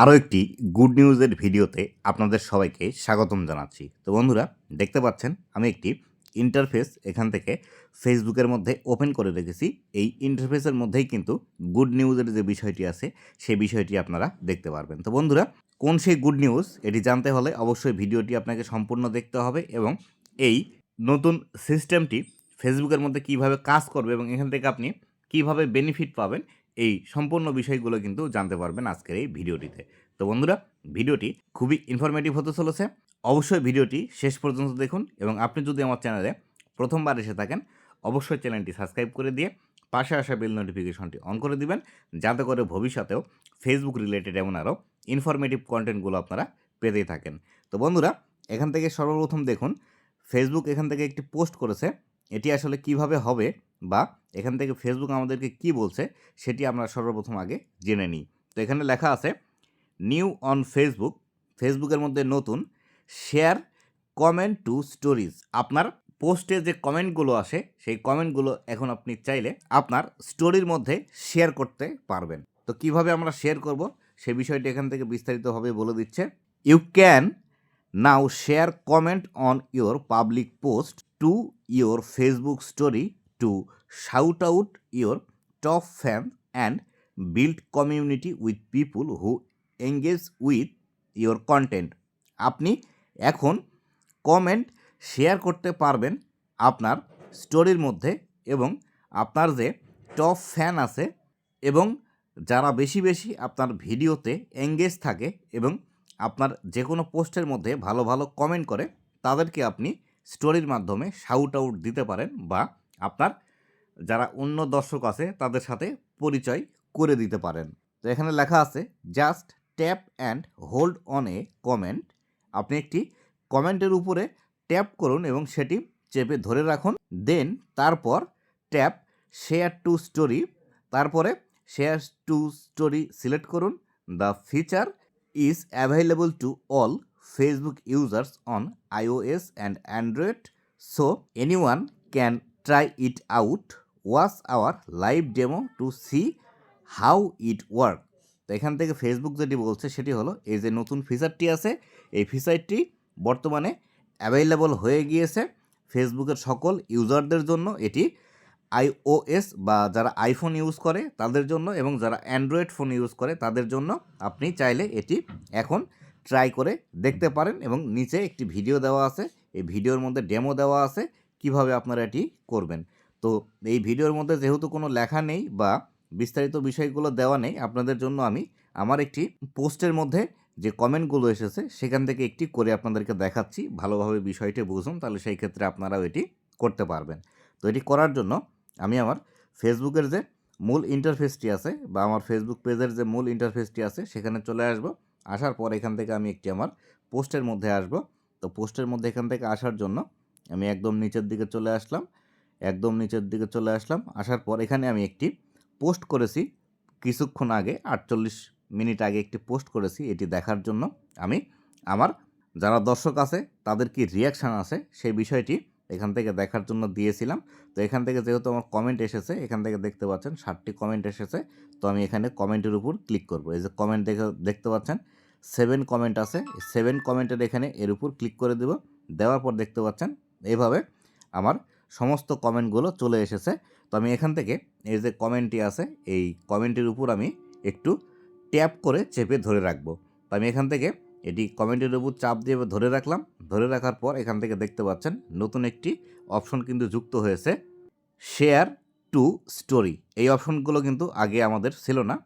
আরও একটি গুড নিউজের ভিডিওতে আপনাদের সবাইকে স্বাগতম জানাচ্ছি। তো বন্ধুরা, দেখতে পাচ্ছেন, আমি একটি ইন্টারফেস এখান থেকে ফেসবুকের মধ্যে ওপেন করে রেখেছি। এই ইন্টারফেসের মধ্যেই কিন্তু গুড নিউজের যে বিষয়টি আছে সেই বিষয়টি আপনারা দেখতে পারবেন। তো বন্ধুরা, কোন সেই গুড নিউজ এটি জানতে হলে অবশ্যই ভিডিওটি আপনাকে সম্পূর্ণ দেখতে হবে এবং এই নতুন সিস্টেমটি ফেসবুকের মধ্যে কীভাবে কাজ করবে এবং এখান থেকে আপনি কীভাবে বেনিফিট পাবেন এই সম্পূর্ণ বিষয়গুলো কিন্তু জানতে পারবেন আজকের এই ভিডিওটিতে। তো বন্ধুরা, ভিডিওটি খুবই ইনফরমেটিভ হতে চলেছে। অবশ্যই ভিডিওটি শেষ পর্যন্ত দেখুন এবং আপনি যদি আমার চ্যানেলে প্রথমবার এসে থাকেন, অবশ্যই চ্যানেলটি সাবস্ক্রাইব করে দিয়ে পাশে আসা বেল নোটিফিকেশনটি অন করে দিবেন, যাতে করে ভবিষ্যতেও ফেসবুক রিলেটেড এমন আরও ইনফরমেটিভ কন্টেন্টগুলো আপনারা পেতেই থাকেন। তো বন্ধুরা, এখান থেকে সর্বপ্রথম দেখুন ফেসবুক এখান থেকে একটি পোস্ট করেছে। এটি আসলে কীভাবে হবে বা এখান থেকে ফেসবুক আমাদেরকে কি বলছে, সেটি আমরা সর্বপ্রথম আগে জেনে নিই। তো এখানে লেখা আছে নিউ অন ফেসবুক ফেসবুকের মধ্যে নতুন শেয়ার কমেন্ট টু স্টোরিজ আপনার পোস্টে যে কমেন্টগুলো আসে, সেই কমেন্টগুলো এখন আপনি চাইলে আপনার স্টোরির মধ্যে শেয়ার করতে পারবেন। তো কীভাবে আমরা শেয়ার করব, সে বিষয়টি এখান থেকে বিস্তারিতভাবে বলে দিচ্ছে। You can now share comment on your public post to your Facebook story to shout out your top fan and build community with people who engage with your content আপনি এখন কমেন্ট শেয়ার করতে পারবেন আপনার স্টোরির মধ্যে এবং আপনার যে টপ ফ্যান আছে এবং যারা বেশি বেশি আপনার ভিডিওতে এঙ্গেজ থাকে এবং আপনার যে কোনো পোস্টের মধ্যে ভালো ভালো কমেন্ট করে, তাদেরকে আপনি স্টোরির মাধ্যমে শাউট আউট দিতে পারেন বা আপনার যারা অন্য দর্শক আছে, তাদের সাথে পরিচয় করে দিতে পারেন। তো এখানে লেখা আছে just tap and hold on a comment আপনি একটি কমেন্টের উপরে ট্যাপ করুন এবং সেটি চেপে ধরে রাখুন। দেন তারপর ট্যাপ শেয়ার টু স্টোরি তারপরে শেয়ার টু স্টোরি সিলেক্ট করুন। The feature is available to all Facebook users on iOS and Android so anyone can try it out watch our live demo to see how it work তো এখান থেকে Facebook যেটি বলছে, সেটি হলো এই যে নতুন ফিচারটি আছে, এই ফিচারটি বর্তমানে অ্যাভেলেবল হয়ে গিয়েছে ফেসবুকের সকল ইউজারদের জন্য। এটি আইওএস বা যারা আইফোন ইউজ করে, তাদের জন্য এবং যারা অ্যান্ড্রয়েড ফোন ইউজ করে, তাদের জন্য আপনি চাইলে এটি এখন ট্রাই করে দেখতে পারেন এবং নিচে একটি ভিডিও দেওয়া আছে, এই ভিডিওর মধ্যে ডেমো দেওয়া আছে। কীভাবে আপনারা এটি করবেন। তো এই ভিডিওর মধ্যে যেহেতু কোনো লেখা নেই বা বিস্তারিত বিষয়গুলো দেওয়া নেই, আপনাদের জন্য আমি আমার একটি পোস্টের মধ্যে যে কমেন্টগুলো এসেছে, সেখান থেকে একটি করে আপনাদেরকে দেখাচ্ছি। ভালোভাবে বিষয়টি বুঝুন, তাহলে সেই ক্ষেত্রে আপনারাও এটি করতে পারবেন। তো এটি করার জন্য আমি আমার ফেসবুকের যে মূল ইন্টারফেসটি আছে বা আমার ফেসবুক পেজের যে মূল ইন্টারফেসটি আছে, সেখানে চলে আসব। আসার পর এখান থেকে আমি একটি আমার পোস্টের মধ্যে আসব। তো পোস্টের মধ্যে এখান থেকে আসার জন্য আমি একদম নিচের দিকে চলে আসলাম, একদম নিচের দিকে চলে আসলাম, আসার পর এখানে আমি একটি পোস্ট করেছি। কিছুক্ষণ আগে, আটচল্লিশ মিনিট আগে একটি পোস্ট করেছি এটি দেখার জন্য। আমি, আমার যারা দর্শক আছে, তাদের কি রিয়াকশান আছে সেই বিষয়টি এখান থেকে দেখার জন্য দিয়েছিলাম। তো এখান থেকে যেহেতু আমার কমেন্ট এসেছে, এখান থেকে দেখতে পাচ্ছেন ষাটটি কমেন্ট এসেছে। তো আমি এখানে কমেন্টের উপর ক্লিক করব। এই যে কমেন্ট দেখে, দেখতে পাচ্ছেন সেভেন কমেন্ট আছে। সেভেন কমেন্টের এখানে এর উপর ক্লিক করে দেব। দেওয়ার পর দেখতে পাচ্ছেন এইভাবে আমার সমস্ত কমেন্টগুলো চলে এসেছে। তো আমি এখান থেকে এই যে কমেন্টটি আছে, এই কমেন্টের উপর আমি একটু ট্যাপ করে চেপে ধরে রাখব। তো আমি এখান থেকে এটি কমেন্টের উপর চাপ দিয়ে ধরে রাখলাম। ধরে রাখার পর এখান থেকে দেখতে পাচ্ছেন নতুন একটি অপশন কিন্তু যুক্ত হয়েছে, শেয়ার টু স্টোরি। এই অপশনগুলো কিন্তু আগে আমাদের ছিল না।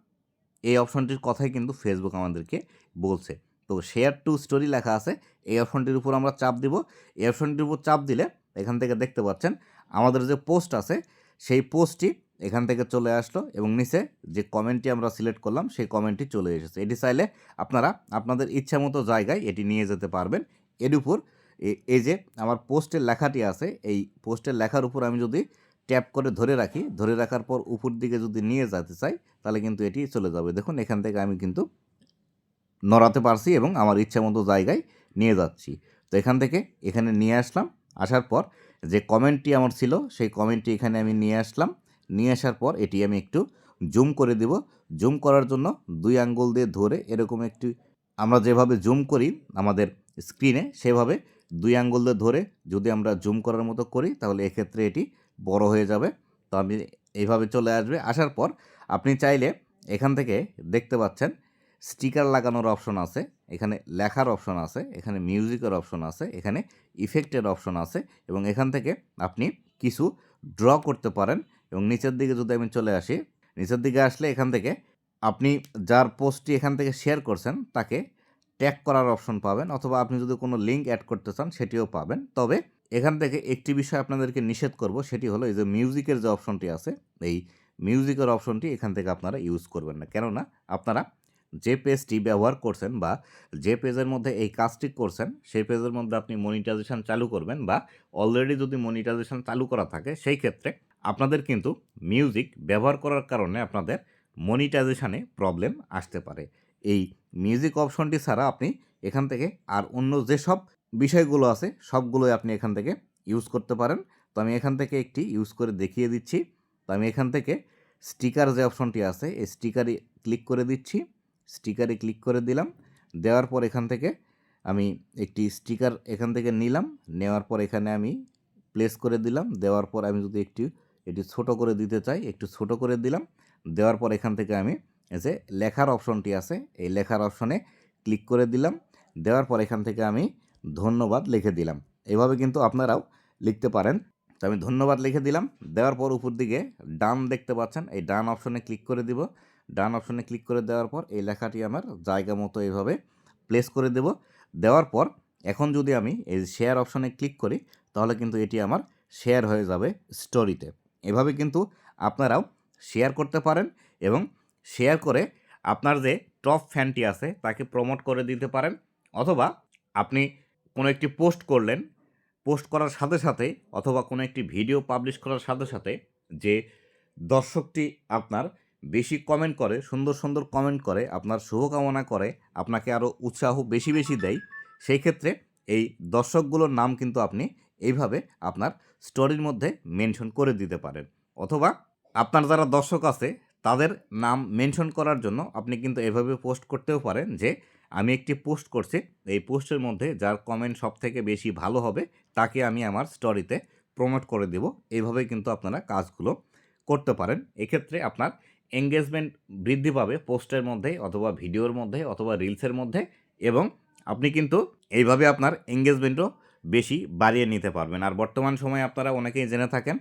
এই অপশনটির কথাই কিন্তু ফেসবুক আমাদেরকে বলছে। তো শেয়ার টু স্টোরি লেখা আছে, এই অপশনটির উপর আমরা চাপ দিব। এই অপশনটির উপর চাপ দিলে এখান থেকে দেখতে পাচ্ছেন, আমাদের যে পোস্ট আছে, সেই পোস্টটি এখান থেকে চলে আসলো এবং নিচে যে কমেন্টটি আমরা সিলেক্ট করলাম, সেই কমেন্টটি চলে এসেছে। এটি চাইলে আপনারা আপনাদের ইচ্ছা মতো জায়গায় এটি নিয়ে যেতে পারবেন। এর উপর এই যে আমার পোস্টের লেখাটি আছে, এই পোস্টের লেখার উপর আমি যদি ট্যাপ করে ধরে রাখি, ধরে রাখার পর উপর দিকে যদি নিয়ে যেতে চাই, তাহলে কিন্তু এটি চলে যাবে। দেখুন, এখান থেকে আমি কিন্তু নড়াতে পারছি এবং আমার ইচ্ছা মতো জায়গায় নিয়ে যাচ্ছি। তো এখান থেকে এখানে নিয়ে আসলাম। আসার পর যে কমেন্টটি আমার ছিল, সেই কমেন্টটি এখানে আমি নিয়ে আসলাম। নিয়ে আসার পর এটি আমি একটু জুম করে দেব। জুম করার জন্য দুই আঙ্গুল দিয়ে ধরে এরকম একটি আমরা যেভাবে জুম করি আমাদের স্ক্রিনে সেভাবে দুই আঙ্গুল দিয়ে ধরে যদি আমরা জুম করার মতো করি, তাহলে এক্ষেত্রে এটি বড় হয়ে যাবে। তো আমি এইভাবে চলে আসবে। আসার পর আপনি চাইলে এখান থেকে দেখতে পাচ্ছেন স্টিকার লাগানোর অপশন আছে, এখানে লেখার অপশন আছে, এখানে মিউজিকের অপশন আছে, এখানে ইফেক্টের অপশন আছে এবং এখান থেকে আপনি কিছু ড্র করতে পারেন এবং নিচের দিকে যদি আমি চলে আসি, নিচের দিকে আসলে এখান থেকে আপনি যার পোস্টটি এখান থেকে শেয়ার করছেন তাকে ট্যাগ করার অপশন পাবেন অথবা আপনি যদি কোনো লিঙ্ক অ্যাড করতে চান সেটিও পাবেন। তবে এখান থেকে একটি বিষয় আপনাদেরকে নিষেধ করব, সেটি হলো এই যে মিউজিকের যে অপশনটি আছে, এই মিউজিকের অপশনটি এখান থেকে আপনারা ইউজ করবেন না। কেননা আপনারা যে পেজটি ব্যবহার করছেন বা যে পেজের মধ্যে এই কাজটি করছেন, সেই পেজের মধ্যে আপনি মনিটাইজেশন চালু করবেন বা অলরেডি যদি মনিটাইজেশন চালু করা থাকে, সেই ক্ষেত্রে আপনাদের কিন্তু মিউজিক ব্যবহার করার কারণে আপনাদের মনিটাইজেশানে প্রবলেম আসতে পারে। এই মিউজিক অপশনটি ছাড়া আপনি এখান থেকে আর অন্য যেসব বিষয়গুলো আছে, সবগুলোই আপনি এখান থেকে ইউজ করতে পারেন। তো আমি এখান থেকে একটি ইউজ করে দেখিয়ে দিচ্ছি। তো আমি এখান থেকে স্টিকার যে অপশনটি আছে, এই স্টিকারে ক্লিক করে দিচ্ছি। স্টিকারে ক্লিক করে দিলাম। দেওয়ার পর এখান থেকে আমি একটি স্টিকার এখান থেকে নিলাম। নেওয়ার পর এখানে আমি প্লেস করে দিলাম। দেওয়ার পর আমি যদি একটি এটি ছোট করে দিতে চাই, একটু ছোট করে দিলাম। দেওয়ার পর এখান থেকে আমি যে লেখার অপশনটি আছে। এই লেখার অপশনে ক্লিক করে দিলাম। দেওয়ার পর এখান থেকে আমি ধন্যবাদ লিখে দিলাম। এভাবে কিন্তু আপনারাও লিখতে পারেন। তো আমি ধন্যবাদ লিখে দিলাম। দেওয়ার পর উপর দিকে ডান দেখতে পাচ্ছেন। এই ডান অপশনে ক্লিক করে দিব। ডান অপশনে ক্লিক করে দেওয়ার পর এই লেখাটি আমার জায়গা মতো এইভাবে প্লেস করে দেব। দেওয়ার পর এখন যদি আমি এই শেয়ার অপশনে ক্লিক করি, তাহলে কিন্তু এটি আমার শেয়ার হয়ে যাবে স্টোরিতে এভাবে কিন্তু আপনারাও শেয়ার করতে পারেন এবং শেয়ার করে আপনার যে টপ ফ্যানটি আছে, তাকে প্রমোট করে দিতে পারেন। অথবা আপনি কোনো একটি পোস্ট করলেন পোস্ট করার সাথে সাথে অথবা কোনো একটি ভিডিও পাবলিশ করার সাথে সাথে যে দর্শকটি আপনার বেশি কমেন্ট করে, সুন্দর সুন্দর কমেন্ট করে, আপনার শুভকামনা করে, আপনাকে আরও উৎসাহ বেশি বেশি দেয়। সেই ক্ষেত্রে এই দর্শকগুলোর নাম কিন্তু আপনি এইভাবে আপনার স্টোরির মধ্যে মেনশন করে দিতে পারেন। অথবা আপনার যারা দর্শক আছে, তাদের নাম মেনশন করার জন্য আপনি কিন্তু এভাবে পোস্ট করতেও পারেন যে, আমি একটি পোস্ট করছি, এই পোস্টের মধ্যে যার কমেন্ট সব থেকে বেশি ভালো হবে, তাকে আমি আমার স্টোরিতে প্রমোট করে দেব। এইভাবে কিন্তু আপনারা কাজগুলো করতে পারেন। এক্ষেত্রে আপনার এঙ্গেজমেন্ট বৃদ্ধি পাবে পোস্টের মধ্যে অথবা ভিডিওর মধ্যে অথবা রিলসের মধ্যে এবং আপনি কিন্তু এইভাবে আপনার এঙ্গেজমেন্টও বেশি বাড়িয়ে নিতে পারবেন। আর বর্তমান সময়ে আপনারা অনেকেই জেনে থাকেন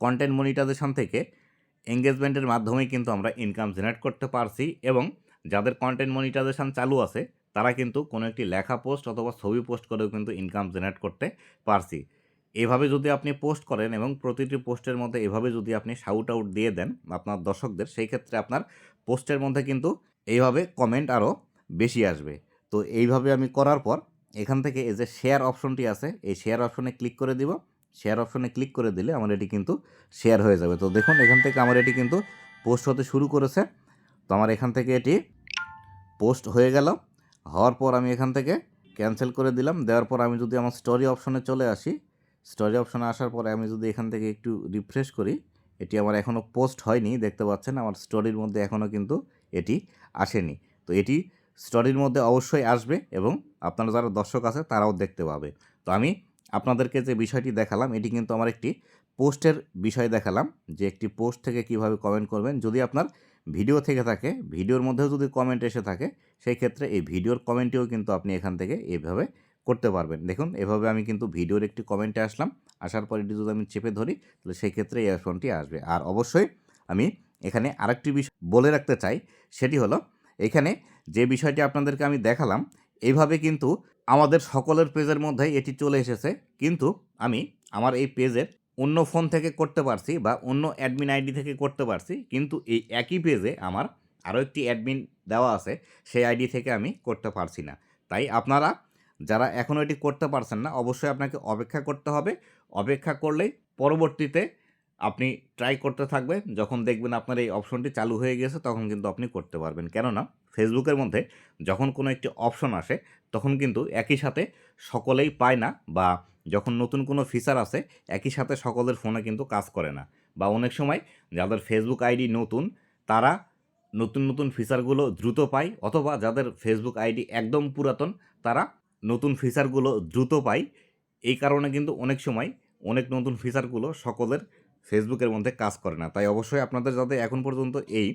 কন্টেন্ট মনিটাইজেশন থেকে এঙ্গেজমেন্টের মাধ্যমেই কিন্তু আমরা ইনকাম জেনারেট করতে পারছি এবং যাদের কন্টেন্ট মনিটাইজেশন চালু আছে, তারা কিন্তু কোনো একটি লেখা পোস্ট অথবা ছবি পোস্ট করেও কিন্তু ইনকাম জেনারেট করতে পারছি। এভাবে যদি আপনি পোস্ট করেন এবং প্রতিটি পোস্টের মধ্যে এভাবে যদি আপনি শাউট আউট দিয়ে দেন আপনার দর্শকদের, সেই ক্ষেত্রে আপনার পোস্টের মধ্যে কিন্তু এইভাবে কমেন্ট আরও বেশি আসবে। তো এইভাবে আমি করার পর এখান থেকে এই যে শেয়ার অপশনটি আছে, এই শেয়ার অপশনে ক্লিক করে দিব। শেয়ার অপশনে ক্লিক করে দিলে আমার এটি কিন্তু শেয়ার হয়ে যাবে। তো দেখুন, এখান থেকে আমার এটি কিন্তু পোস্ট হতে শুরু করেছে। তো আমার এখান থেকে এটি পোস্ট হয়ে গেল। হওয়ার পর আমি এখান থেকে ক্যান্সেল করে দিলাম। দেওয়ার পর আমি যদি আমার স্টোরি অপশনে চলে আসি স্টোরি অপশনে আসার পরে আমি যদি এখান থেকে একটু রিফ্রেশ করি, এটি আমার এখনও পোস্ট হয়নি, দেখতে পাচ্ছেন আমার স্টোরির মধ্যে এখনও কিন্তু এটি আসেনি। তো এটি স্টোরির মধ্যে অবশ্যই আসবে এবং আপনারা যারা দর্শক আছে তারাও দেখতে পাবে। তো আমি আপনাদেরকে যে বিষয়টি দেখালাম, এটি কিন্তু আমার একটি পোস্টের বিষয় দেখালাম, যে একটি পোস্ট থেকে কীভাবে কমেন্ট করবেন। যদি আপনার ভিডিও থেকে থাকে ভিডিওর মধ্যেও যদি কমেন্ট এসে থাকে, সেই ক্ষেত্রে এই ভিডিওর কমেন্টেও কিন্তু আপনি এখান থেকে এইভাবে করতে পারবেন। দেখুন, এভাবে আমি কিন্তু ভিডিওর একটি কমেন্টে আসলাম। আসার পর এটি যদি আমি চেপে ধরি, তাহলে সেই ক্ষেত্রে এই অপশনটি আসবে। আর অবশ্যই আমি এখানে আরেকটি বিষয় বলে রাখতে চাই, সেটি হলো, এখানে যে বিষয়টি আপনাদেরকে আমি দেখালাম এইভাবে কিন্তু আমাদের সকলের পেজের মধ্যেই এটি চলে এসেছে। কিন্তু আমি আমার এই পেজের অন্য ফোন থেকে করতে পারছি বা অন্য অ্যাডমিন আইডি থেকে করতে পারছি, কিন্তু এই একই পেজে আমার আরও একটি অ্যাডমিন দেওয়া আছে, সেই আইডি থেকে আমি করতে পারছি না। তাই আপনারা যারা এখনও এটি করতে পারছেন না, অবশ্যই আপনাকে অপেক্ষা করতে হবে। অপেক্ষা করলেই পরবর্তীতে আপনি ট্রাই করতে থাকবেন। যখন দেখবেন আপনার এই অপশনটি চালু হয়ে গেছে তখন কিন্তু আপনি করতে পারবেন। কেননা ফেসবুকের মধ্যে যখন কোনো একটি অপশন আসে, তখন কিন্তু একই সাথে সকলেই পায় না বা যখন নতুন কোনো ফিচার আসে, একই সাথে সকলের ফোনে কিন্তু কাজ করে না। বা অনেক সময় যাদের ফেসবুক আইডি নতুন, তারা নতুন নতুন ফিচারগুলো দ্রুত পায়, অথবা যাদের ফেসবুক আইডি একদম পুরাতন, তারা নতুন ফিচারগুলো দ্রুত পাই। এই কারণে কিন্তু অনেক সময় অনেক নতুন ফিচারগুলো সকলের ফেসবুকের মধ্যে কাজ করে না। তাই অবশ্যই আপনাদের যাতে এখন পর্যন্ত এই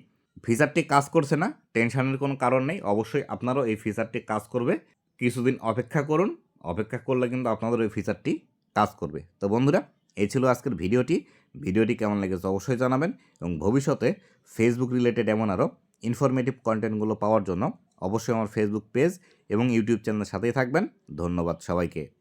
ফিচারটি কাজ করছে না টেনশনের কোনো কারণ নেই। অবশ্যই আপনারও এই ফিচারটি কাজ করবে। কিছুদিন অপেক্ষা করুন। অপেক্ষা করলে কিন্তু আপনাদের ওই ফিচারটি কাজ করবে। তো বন্ধুরা, এই ছিল আজকের ভিডিওটি। ভিডিওটি কেমন লেগেছে অবশ্যই জানাবেন এবং ভবিষ্যতে ফেসবুক রিলেটেড এমন আরও ইনফরমেটিভ কন্টেন্টগুলো পাওয়ার জন্য অবশ্যই আমার ফেসবুক পেজ এবং ইউটিউব চ্যানেলের সাথেই থাকবেন। ধন্যবাদ সবাইকে।